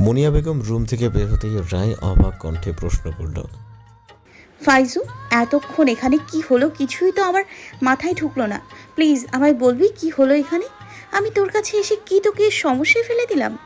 মুনিয়া Begum room থেকে বের হতেই রায় অবাক কণ্ঠে প্রশ্ন করল ফাইজু এতক্ষণ এখানে কি হলো? কিছুই তো আমার মাথায় ঢুকলো না। প্লিজ আমায় বলবি কি হলো এখানে? আমি তোর কাছে এসে কি তোকে সমস্যায় ফেলে দিলাম?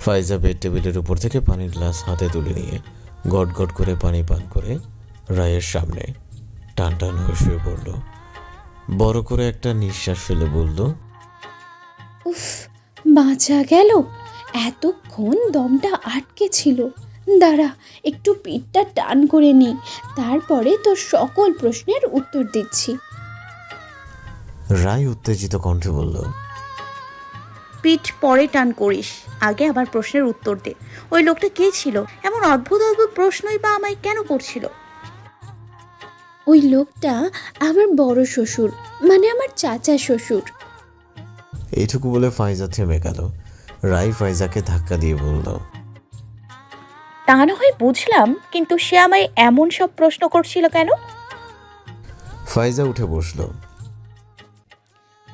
ফাইজা বেড টেবিলের উপর থেকে পানির গ্লাস হাতে তুলে নিয়ে গট গট করে পানি পান করে রায়ের সামনে টান টান হয়ে শুয়ে পড়ল। বড় করে একটা নিঃশ্বাস ফেলে বলল উফ বাঁচা গেল। এতক্ষণ দমটা আটকে ছিল। দাঁড়া একটু পিঠটা টান করে নি। তারপরে তোর সকল প্রশ্নের উত্তর দিচ্ছি। রায় উত্তেজিত কণ্ঠে বলল পিঠ পরে টান করিস আগে আমার প্রশ্নের উত্তর দে। ওই লোকটা কে ছিল? এমন অদ্ভুত অদ্ভুত প্রশ্নই বা আমায় কেন করছিল? ওই লোকটা আমার বড় শ্বশুর মানে আমার চাচা শ্বশুর। এইটুকু বলে ফাইজা থেমে গেল। রাই ফাইজাকে ধাক্কা দিয়ে বলল তা না হয় বুঝলাম কিন্তু সে আমায় এমন সব প্রশ্ন করছিল কেন? ফাইজা উঠে বসল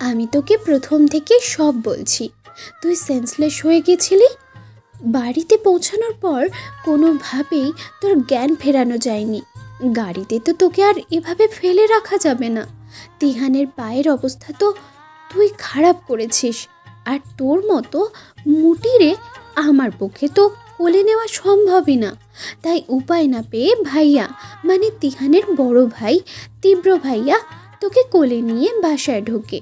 আমি তোকে প্রথম থেকে সব বলছি। তুই সেন্সলেস হয়ে গেছিলি? বাড়িতে পৌঁছানোর পর কোনোভাবেই তোর জ্ঞান ফেরানো যায়নি। গাড়িতে তো তোকে আর এভাবে ফেলে রাখা যাবে না। তিহানের পায়ের অবস্থা তো তুই খারাপ করেছিস। আর তোর মতো মুটিরে আমার পক্ষে তো কোলে নেওয়া সম্ভবই না। তাই উপায় না পেয়ে ভাইয়া মানে তিহানের বড় ভাই, তীব্র ভাইয়া, তোকে কোলে নিয়ে বাসায় ঢোকে।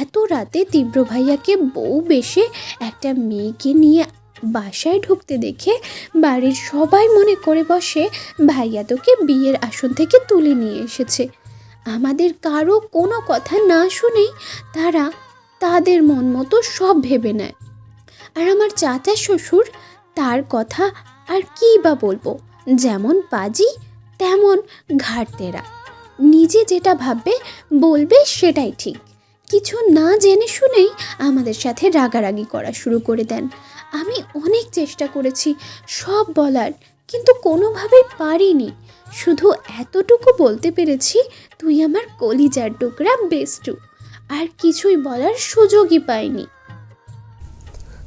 এত রাতে তীব্র ভাইয়াকে বউ বেশে একটা মেয়েকে নিয়ে বাসায় ঢুকতে দেখে বাড়ির সবাই মনে করে বসে, ভাইয়া তোকে বিয়ের আসন থেকে তুলে নিয়ে এসেছে। আমাদের কারও কোনো কথা না শুনেই তারা তাদের মন মতো সব ভেবে নেয়। আর আমার চাচা শ্বশুর, তার কথা আর কী বা বলব? যেমন পাজি, তেমন ঘাটতেরা নিজে যেটা ভাববে, বলবে সেটাই ঠিক। কিছু না জেনে শুনেই আমাদের সাথে রাগারাগি করা শুরু করে দেন। আমি অনেক চেষ্টা করেছি সব বলার কিন্তু কোনোভাবেই পারিনি। শুধু এতটুকু বলতে পেরেছি তুই আমার কলিজার টুকরা বেস্টু আর কিছুই বলার সুযোগই পাইনি।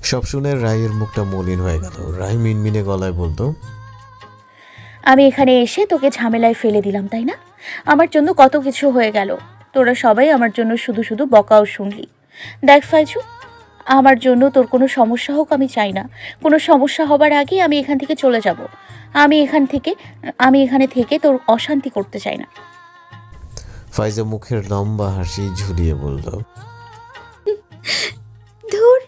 সব শুনে রায়ের মুখটা মলিন হয়ে গেল। রায় মিনমিনে গলায় বলতো আমি এখানে এসে তোকে ঝামেলায় ফেলে দিলাম তাই না? আমার জন্য কত কিছু হয়ে গেল। তোরা সবাই আমার জন্য শুধু শুধু বকাও শুনলি। দেখ ফাইজু আমার জন্য তোর কোনো সমস্যা হোক আমি চাই না। কোনো সমস্যা হবার আগে আমি এখান থেকে চলে যাব। আমি এখান থেকে আমি এখানে থেকে তোর অশান্তি করতে চাই না। ফাইজা মুখের লম্বা হাসি ঝুলিয়ে বলল ধুর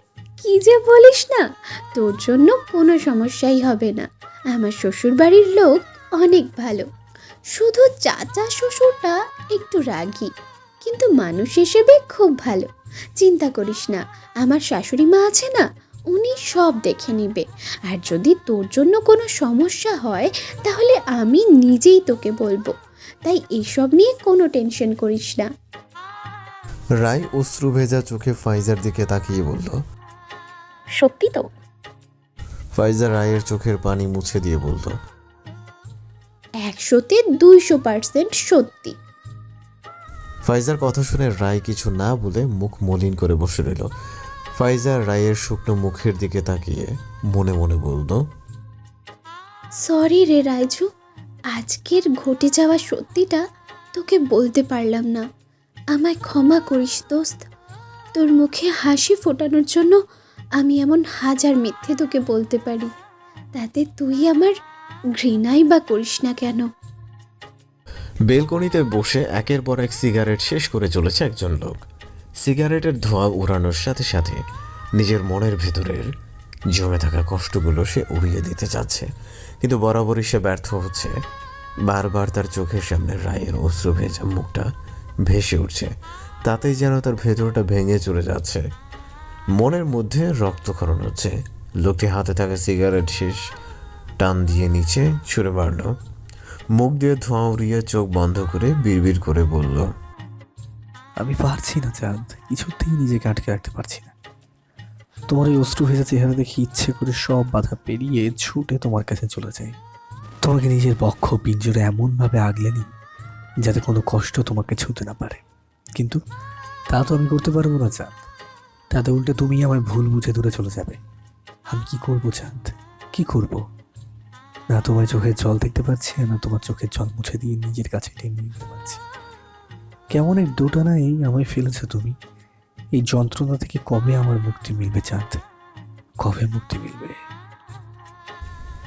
কি যে বলিস না তোর জন্য কোনো সমস্যাই হবে না। আমার শ্বশুর বাড়ির লোক অনেক ভালো। শুধু চাচা শ্বশুরটা একটু রাগী কিন্তু মানুষ হিসেবে খুব ভালো। চিন্তা করিস না আমার শাশুড়ি মা আছে না উনি সব দেখে নিবে। আর যদি তোর জন্য কোনো সমস্যা হয় তাহলে আমি নিজেই তোকে বলব। তাই এসব নিয়ে কোনো টেনশন করিস না। রায় অশ্রু ভেজা চোখে ফাইজার দিকে তাকিয়ে বলল সত্যি তো? ফাইজা রায়ের চোখের পানি মুছে দিয়ে বলল একশোতে দুইশো পার্সেন্ট সত্যি। ফাইজার কথা শুনে রায় কিছু না বলে মুখ মলিন করে বসে রইল। ফাইজা রায়ের শুকনো মুখের দিকে তাকিয়ে মনে মনে বলল, সরি রে রাইজু আজকের ঘটে যাওয়া সত্যিটা তোকে বলতে পারলাম না। আমায় ক্ষমা করিস দোস্ত। তোর মুখে হাসি ফোটানোর জন্য আমি এমন হাজার মিথ্যে তোকে বলতে পারি। তাতে তুই আমার ঘৃণাই বা করিস না কেন? বেলকনিতে বসে একের পর এক সিগারেট শেষ করে চলেছে একজন লোক। সিগারেটের ধোঁয়া উড়ানোর সাথে সাথে নিজের মনের ভেতরের জমে থাকা কষ্টগুলো সে উড়িয়ে দিতে চাচ্ছে। কিন্তু বরাবরই সে ব্যর্থ হচ্ছে। বারবার তার চোখের সামনে রায়ের অশ্রু ভেজা মুখটা ভেসে উঠছে। তাতেই যেন তার ভেতরটা ভেঙে চলে যাচ্ছে। মনের মধ্যে রক্তক্ষরণ হচ্ছে। লোকটি হাতে থাকা সিগারেট শেষ টান দিয়ে নিচে ছুঁড়ে মারল। মুখ দিয়ে ধোঁয়া উড়িয়ে চোখ বন্ধ করে বিড়বিড় করে বলল, আমি পারছি না, চাঁদ। কিছুতেই নিজেকে আটকে রাখতে পারছি না। তোমার এই অশ্রু ভেজা চেহারা দেখে ইচ্ছে করে সব বাধা পেরিয়ে ছুটে তোমার কাছে চলে যাই। তোমাকে নিজের বক্ষ পিঞ্জরে এমনভাবে আগলে নিই যাতে কোনো কষ্ট তোমাকে ছুঁতে না পারে। কিন্তু তা তো আমি করতে পারব না, চাঁদ। তাতে উল্টে তুমি আমার ভুল বুঝে দূরে চলে যাবে। আমি কি করব, চাঁদ? কি করব? না তোমার চোখের জল দেখতে পাচ্ছি, না তোমার চোখের জল মুছে দিয়ে নিজের কাছে টেনে নিতে পারছি। কেমন এক দোটানায় আমায় ফেলেছো তুমি? এই যন্ত্রণা থেকে কবে আমার মুক্তি মিলবে চাঁদ? কবে মুক্তি মিলবে?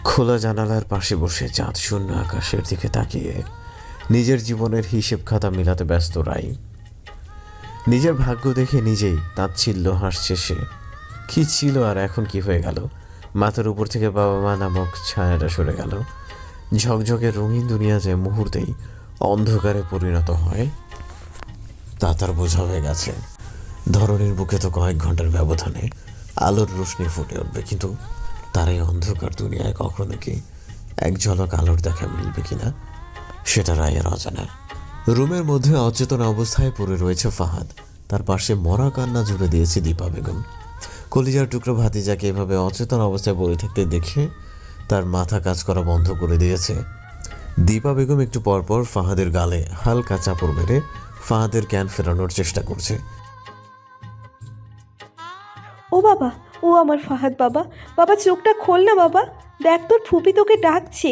খোলা জানালার পাশে বসে চাঁদ শূন্য আকাশের দিকে তাকিয়ে নিজের জীবনের হিসেব খাতা মিলাতে ব্যস্ত রাই। নিজের ভাগ্য দেখে নিজেই তাচ্ছিল্য হাসছে সে। কি ছিল আর এখন কি হয়ে গেল? মাথার উপর থেকে বাবা মা নামক ছায়াটা সরে গেল। ঝকঝকে রঙিন দুনিয়া যে মুহূর্তেই অন্ধকারে পরিণত হয়, তা তার বোঝা হয়ে গেছে। ধরনের বুকে তো কয়েক ঘণ্টার ব্যবধানে আলোর রোশনি ফুটে উঠবে, কিন্তু তার এই অন্ধকার দুনিয়ায় কখনো কি এক ঝলক আলোর দেখা মিলবে কিনা, সেটা রায়ের অজানা। রুমের মধ্যে অচেতন অবস্থায় পড়ে রয়েছে ফাহাদ। তার পাশে মরা কান্না জুড়ে দিয়েছে দীপা বেগম। কলিজার টুকরো ভাতিজাকে এভাবে অচেতন অবস্থায় পড়ে থাকতে দেখে তার মাথা কাজ করা বন্ধ করে দিয়েছে। দীপা বেগম একটু পরপর ফাহাদের গালে হালকা চাপড় মেরে ফাহাদের জ্ঞান ফেরানোর চেষ্টা করছে। ও বাবা, ও আমার ফাহাদ বাবা বাবা চোখটা খোল না বাবা, দেখ তোর ফুপি তোকে ডাকছে।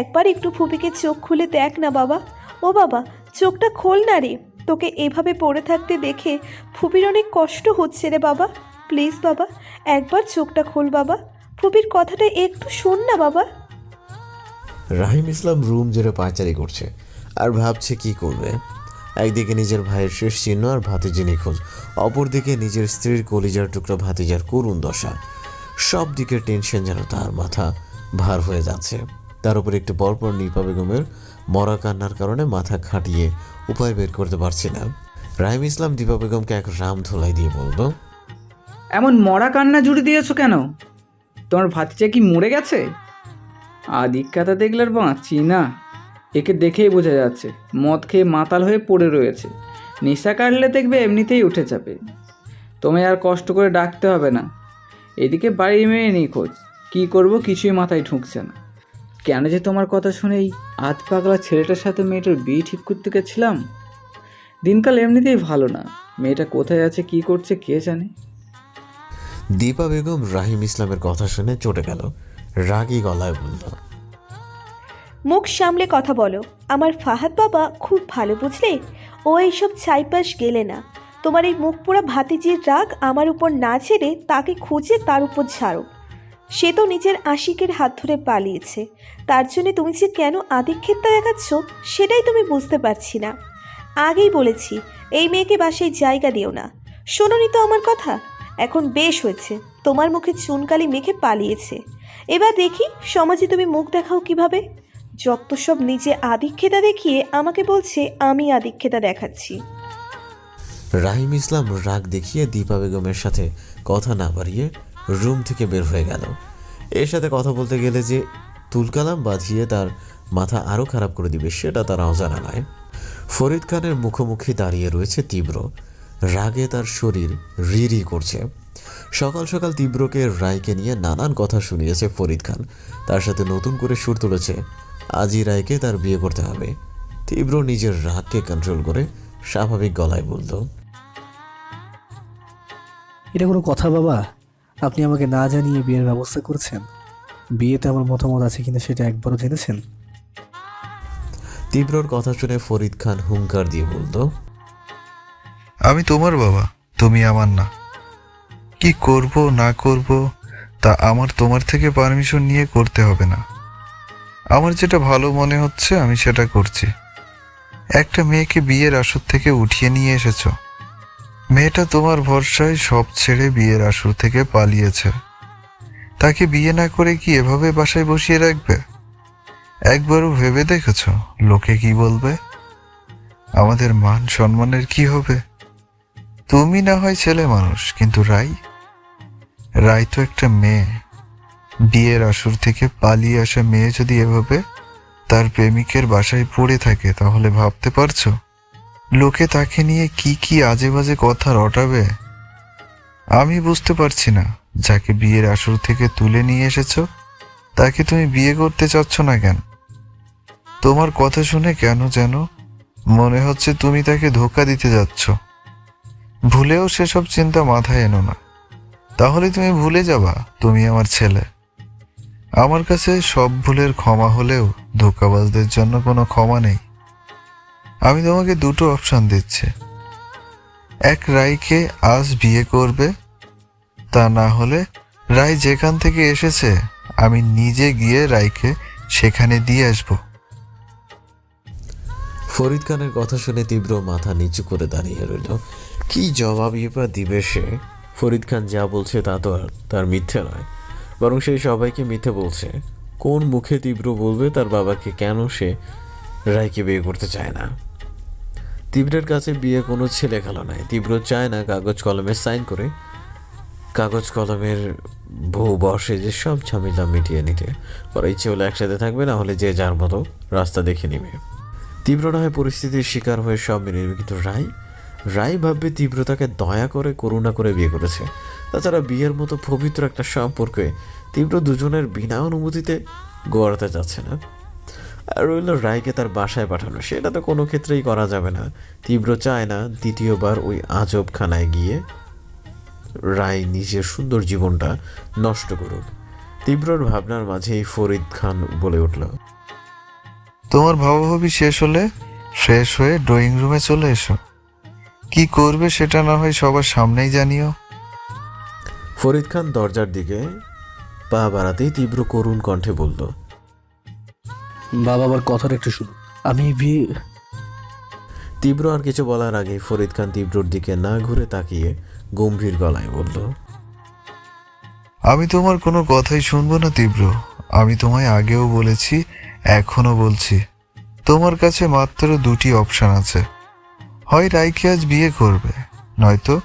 একবার একটু ফুপিকে চোখ খুলে দেখ না বাবা। ও বাবা, চোখটা খোল না রে, তোকে এভাবে পড়ে থাকতে দেখে ফুপির অনেক কষ্ট হচ্ছে রে বাবা। প্লিজ বাবা, একবার চোখটা খোল বাবা। ফুপির কথাটা একটু শোন না বাবা। রাহিম ইসলাম রুম জুড়ে পায়চারি করছে আর ভাবছে কি করবে। একদিকে নিজের ভাইয়ের শেষ চিহ্ন আর ভাতিজি নিখোঁজ অপরদিকে নিজের স্ত্রীর কলিজার টুকরো ভাতিজার করুণ দশা। সব দিকের টেনশন যেন তার মাথা ভার হয়ে যাচ্ছে। তার উপর একটু পরপর নিপা বেগমের মরা কান্নার কারণে মাথা খাটিয়ে উপায় বের করতে পারছি না। রাহিম ইসলাম দীপা বেগমকে এক রাম ধোলাই দিয়ে বলল এমন মরা কান্না জুড়ে দিয়েছ কেন? তোমার ভাতিজা কি মরে গেছে? আদিক্যাতা দেখলে আর বাঁচি না। একে দেখেই বোঝা যাচ্ছে, মদ খেয়ে মাতাল হয়ে পড়ে রয়েছে। নেশা কাটলে দেখবে এমনিতেই উঠে যাবে। তোমায় আর কষ্ট করে ডাকতে হবে না। এদিকে বাড়ির মেয়ে নিখোঁজ কী করব কিছুই মাথায় ঢুকছে না। কেন যে তোমার কথা শুনেই আধ পাগলা ছেলেটার সাথে মেয়েটার বিয়ে ঠিক করতে গেছিলাম? দিনকাল এমনিতেই ভালো না। মেয়েটা কোথায় আছে, কি করছে, কে জানে? দীপা বেগম রাহিম ইসলামের কথা শুনে চটে গেল। রাগী গলায় বলল, মুখ সামলে কথা বলো। আমার ফাহাদ বাবা খুব ভালো, বুঝলে? ও এইসব ছাইপাশ গেলে না। তোমার এই মুখ পোড়া ভাতিজির রাগ আমার উপর না ছেড়ে তাকে খুঁজে তার উপর ছাড়ো। সে তো নিজের আশিকের হাত ধরে পালিয়েছে। তার জন্য তুমি যে কেন আধিক্ষেপটা দেখাচ্ছ, সেটাই তুমি বুঝতে পারছি না। আগেই বলেছি, এই মেয়েকে বাসায় জায়গা দিও না। শোনোনি তো আমার কথা? এখন বেশ হয়েছে। তোমার মুখে চুনকালি মেখে পালিয়েছে। এবার দেখি সমাজে তুমি মুখ দেখাও কীভাবে? যত সব নিজে আদিক্ষেতা দেখিয়ে আমাকে বলছে, আমি আদিক্ষেতা দেখাচ্ছি। রাহিম ইসলাম রাগ দেখিয়ে দীপা বেগমের সাথে কথা না বাড়িয়ে রুম থেকে বের হয়ে গেল। এর সাথে কথা বলতে গেলে যে তুলকালাম বাঁধিয়ে তার মাথা আরও খারাপ করে দিবে, সেটা তার অজানা নয়। ফরিদ খানের মুখোমুখি দাঁড়িয়ে রয়েছে তীব্র। রাগে তার শরীর রিরি করছে। সকাল সকাল তীব্রকে রায়কে নিয়ে নানান কথা শুনিয়েছে ফরিদ খান। তার সাথে নতুন করে সুর তুলেছে আজই রায়কে তার বিয়ে করতে হবে। তীব্র নিজের রাগকে কন্ট্রোল করে স্বাভাবিক গলায় বলল এটা কোনো কথা বাবা? আপনি আমাকে না জানিয়ে বিয়ের ব্যবস্থা করছেন? বিয়েতে আমার মতামত আছে কিনা সেটা একবারও জেনেছেন? তীব্রর কথা শুনে ফরিদ খান হুঙ্কার দিয়ে বলল আমি তোমার বাবা, তুমি আমার না। কি করব, না করব, তা আমার তোমার থেকে পারমিশন নিয়ে করতে হবে না। আমার যেটা ভালো মনে হচ্ছে, আমি সেটা করছি। একটা মেয়েকে বিয়ের আসর থেকে উঠিয়ে নিয়ে এসেছ। মেয়েটা তোমার ভরসায় সব ছেড়ে বিয়ের আসর থেকে পালিয়েছে। তাকে বিয়ে না করে কি এভাবে বাসায় বসিয়ে রাখবে? একবারও ভেবে দেখেছ, লোকে কি বলবে? আমাদের মান সম্মানের কি হবে? তুমি না হয় ছেলে মানুষ, কিন্তু রাই? রাই তো একটা মেয়ে। বিয়ের আসর থেকে পালিয়ে আসা মেয়ে যদি এভাবে তার প্রেমিকের বাসায় পড়ে থাকে, তাহলে ভাবতে পারছ? লোকে তাকে নিয়ে কি কি আজে বাজে কথা রটাবে? আমি বুঝতে পারছি না। যাকে বিয়ের আসর থেকে তুলে নিয়ে এসেছ, তাকে তুমি বিয়ে করতে চাচ্ছ না কেন? তোমার কথা শুনে কেন যেন মনে হচ্ছে তুমি তাকে ধোকা দিতে যাচ্ছ? ভুলেও সেসব চিন্তা মাথায় এনো না। তাহলে তুমি ভুলে যাবা, তুমি আমার ছেলে। আমার কাছে সব ভুলের ক্ষমা হলেও ধোকাবাজদের জন্য কোনো ক্ষমা নেই। আমি তোমাকে দুটো অপশান দিচ্ছি। এক, রায়কে আজ বিয়ে করবে। তা না হলে রায় যেখান থেকে এসেছে, আমি নিজে গিয়ে রায়কে সেখানে দিয়ে আসব। ফরিদ খানের কথা শুনে তীব্র মাথা নিচু করে দাঁড়িয়ে রইল। কি জবাবই বা দিবে সে? ফরিদ খান যা বলছে তা তো আর তার মিথ্যে নয়। বরং সে সবাইকে মিথ্যে বলছে। কোন মুখে তীব্র বলবে তার বাবাকে কেন সে রায়কে বিয়ে করতে চায় না? তীব্রের কাছে বিয়ে কোনো ছেলে খেলা নয় তীব্র চায় না কাগজ কলমে সাইন করে। কাগজ কলমের বউ বসে যে সব ঝামেলা মিটিয়ে নিতে। পরে ইচ্ছে হলে একসাথে থাকবে, না হলে যে যার মতো রাস্তা দেখে নিবে। তীব্র না হয় পরিস্থিতির শিকার হয়ে সব মেনে কিন্তু রায় রায় ভাববে তীব্র তাকে দয়া করে, করুণা করে বিয়ে করেছে। তাছাড়া বিয়ের মতো পবিত্র একটা সম্পর্কে তীব্র দুজনের বিনা অনুমতিতে গড়াতে যাচ্ছে না। আর রইল রায়কে তার বাসায় পাঠানো। সেটা তো কোনো ক্ষেত্রেই করা যাবে না। তীব্র চায় না দ্বিতীয়বার ওই আজবখানায় গিয়ে রায় নিজের সুন্দর জীবনটা নষ্ট করুক। তীব্রর ভাবনার মাঝেই ফরিদ খান বলে উঠল, তোমার ভাবাভাবি শেষ হলে, শেষ হয়ে ড্রয়িং রুমে চলে এসো। কি করবে সেটা না হয় সবার সামনেই জানিও। ফরিদ খান দরজার দিকে পা বাড়াতেই তীব্র করুণ কণ্ঠে বলল বাবা আবার কথাটা একটু শুনুন। আমি তীব্র আর কিছু বলার আগে ফরিদ খান তীব্রর দিকে না ঘুরে তাকিয়ে গম্ভীর গলায় বলল আমি তোমার কোনো কথাই শুনব না তীব্র। আমি তোমায় আগেও বলেছি এখনও বলছি। তোমার কাছে মাত্র দুটি অপশন আছে। হয় রাইকে আজ বিয়ে করবে, নয়তো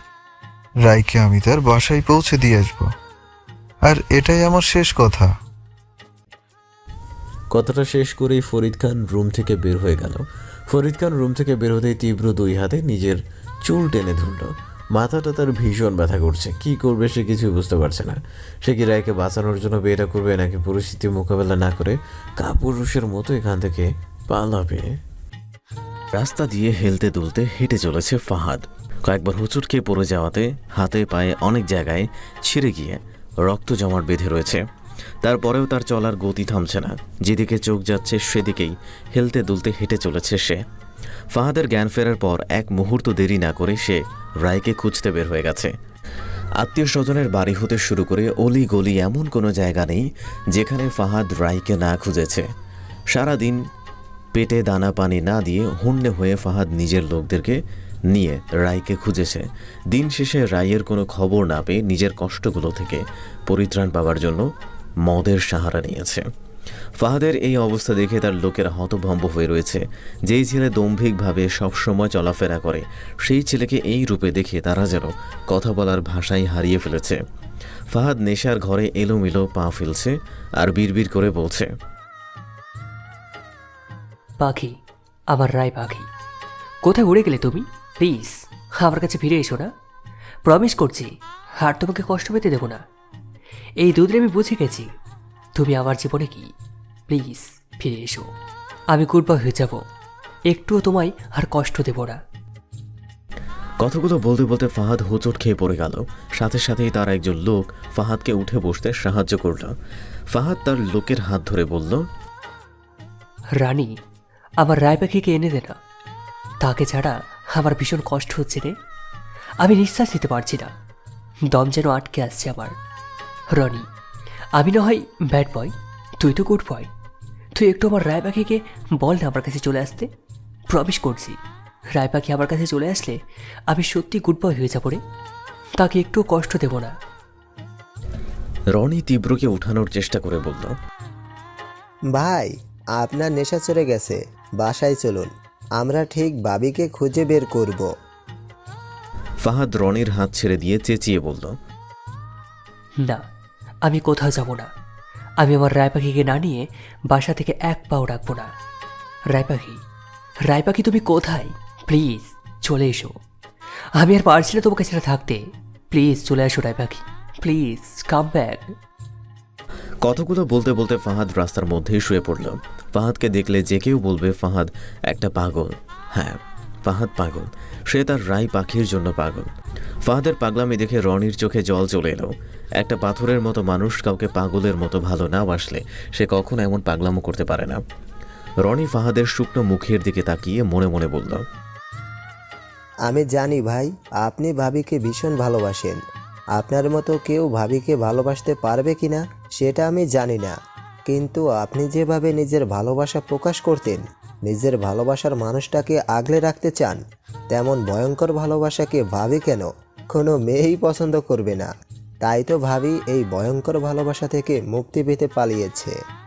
রাইকে আমি তার বাসায় পৌঁছে দিয়ে আসব। আর এটাই আমার শেষ কথা। কথাটা শেষ করেই ফরিদ খান রুম থেকে বের হয়ে গেল। ফরিদ খান রুম থেকে বের হতেই তীব্র দুই হাতে নিজের চুল টেনে ধরল। মাথাটা তার ভীষণ ব্যথা করছে। কি করবে সে কিছুই বুঝতে পারছে না। সে কি রায়কে বাঁচানোর জন্য বিয়েটা করবে, নাকি পরিস্থিতি মোকাবেলা না করে কাপুরুষের মতো এখান থেকে পালাবে রাস্তা দিয়ে হেলতে দুলতে হেঁটে চলেছে ফাহাদ। কয়েকবার হুচুট খেয়ে পড়ে যাওয়াতে হাতে পায়ে অনেক জায়গায় ছিঁড়ে গিয়ে রক্ত জমাট বেঁধে রয়েছে। তারপরেও তার চলার গতি থামছে না। যেদিকে চোখ যাচ্ছে সেদিকেই হেলতে দুলতে হেঁটে চলেছে সে। ফাহাদের জ্ঞান ফেরার পর এক মুহূর্ত দেরি না করে সে রায়কে খুঁজতে বের হয়ে গেছে। আত্মীয় স্বজনের বাড়ি হতে শুরু করে অলি গলি এমন কোনো জায়গা নেই যেখানে ফাহাদ রায়কে না খুঁজেছে। সারাদিন পেটে দানা পানি না দিয়ে হুন্ডে হয়ে ফাহাদ নিজের লোকদেরকে নিয়ে রায়কে খুঁজেছে। দিন শেষে রায়ের কোনো খবর না পেয়ে নিজের কষ্টগুলো থেকে পরিত্রাণ পাওয়ার জন্য মদের সাহারা নিয়েছে। ফাহাদের এই অবস্থা দেখে তার লোকেরা হতভম্ব হয়ে রয়েছে। যেই ছেলে দম্ভিকভাবে সবসময় চলাফেরা করে, সেই ছেলেকে এই রূপে দেখে তারা যেন কথা বলার ভাষাই হারিয়ে ফেলেছে। ফাহাদ নেশার ঘরে এলোমেলো পা ফেলছে আর বিড়বিড় করে বলছে পাখি আমার রায় পাখি। কোথায় উড়ে গেলে তুমি? প্লিজ আমার কাছে ফিরে এসো না। প্রমিস করছি আর তোমাকে কষ্ট পেতে দেবো না। এই দুদিন আমি বুঝে গেছি তুমি আমার জীবনে কি? প্লিজ ফিরে এসো। আমি গুডবা হয়ে যাব। একটুও তোমায় আর কষ্ট দেব না। কথাগুলো বলতে বলতে ফাহাদ হোঁচট খেয়ে পড়ে গেল। সাথে সাথেই তার একজন লোক ফাহাদকে উঠে বসতে সাহায্য করল। ফাহাদ তার লোকের হাত ধরে বলল রানী আমার রায় পাখিকে এনে দে না? তাকে ছাড়া আমার ভীষণ কষ্ট হচ্ছে রে। আমি নিঃশ্বাস নিতে পারছি না। দম যেন আটকে আসছে আমার। রনি আমি না হয় ব্যাড বয় তুই তো গুড বয় তুই একটু আমার রায় পাখিকে বল না আমার কাছে চলে আসতে? প্রমিস করছি। রায় পাখি আমার কাছে চলে আসলে আমি সত্যি গুড বয় হয়ে যাব রে। তাকে একটু কষ্ট দেব না। রনি তীব্রকে উঠানোর চেষ্টা করে বলল ভাই আপনার নেশা চড়ে গেছে। বাসায় চলুন আমরা ঠিক বাবিকে খুঁজে বের করব। ফাহাদ রনির হাত ছেড়ে দিয়ে চেঁচিয়ে বলল না আমি কোথাও যাব না। আমি আমার রায় পাখিকে না নিয়ে বাসা থেকে এক পাও রাখব না। রায় পাখি রায় পাখি তুমি কোথায়? প্লিজ চলে এসো। আমি আর পারছি না তোমাকে ছেড়ে থাকতে। প্লিজ চলে আসো রায় পাখি প্লিজ কাম ব্যাক কথাগুলো বলতে বলতে ফাহাদ রাস্তার মধ্যেই শুয়ে পড়ল। ফাহাদকে দেখলে যে কেউ বলবে ফাহাদ একটা পাগল। হ্যাঁ ফাহাদ পাগল। সে তার রায় পাখির জন্য পাগল। ফাহাদের পাগলামি দেখে রনির চোখে জল চলে এলো। একটা পাথরের মতো মানুষ কাউকে পাগলের মতো ভালো না বাসলে সে কখনো এমন পাগলামো করতে পারে না। রনি ফাহাদের শুকনো মুখের দিকে তাকিয়ে মনে মনে বলল, আমি জানি ভাই, আপনি ভাবিকে ভীষণ ভালোবাসেন। আপনার মতো কেউ ভাবিকে ভালোবাসতে পারবে কি না সেটা আমি জানি না। কিন্তু আপনি যেভাবে নিজের ভালোবাসা প্রকাশ করতেন, নিজের ভালোবাসার মানুষটাকে আগলে রাখতে চান, তেমন ভয়ঙ্কর ভালোবাসাকে ভাবি কেন? কোনো মেয়েই পছন্দ করবে না। তাই তো ভাবি এই ভয়ঙ্কর ভালোবাসা থেকে মুক্তি পেতে পালিয়েছে।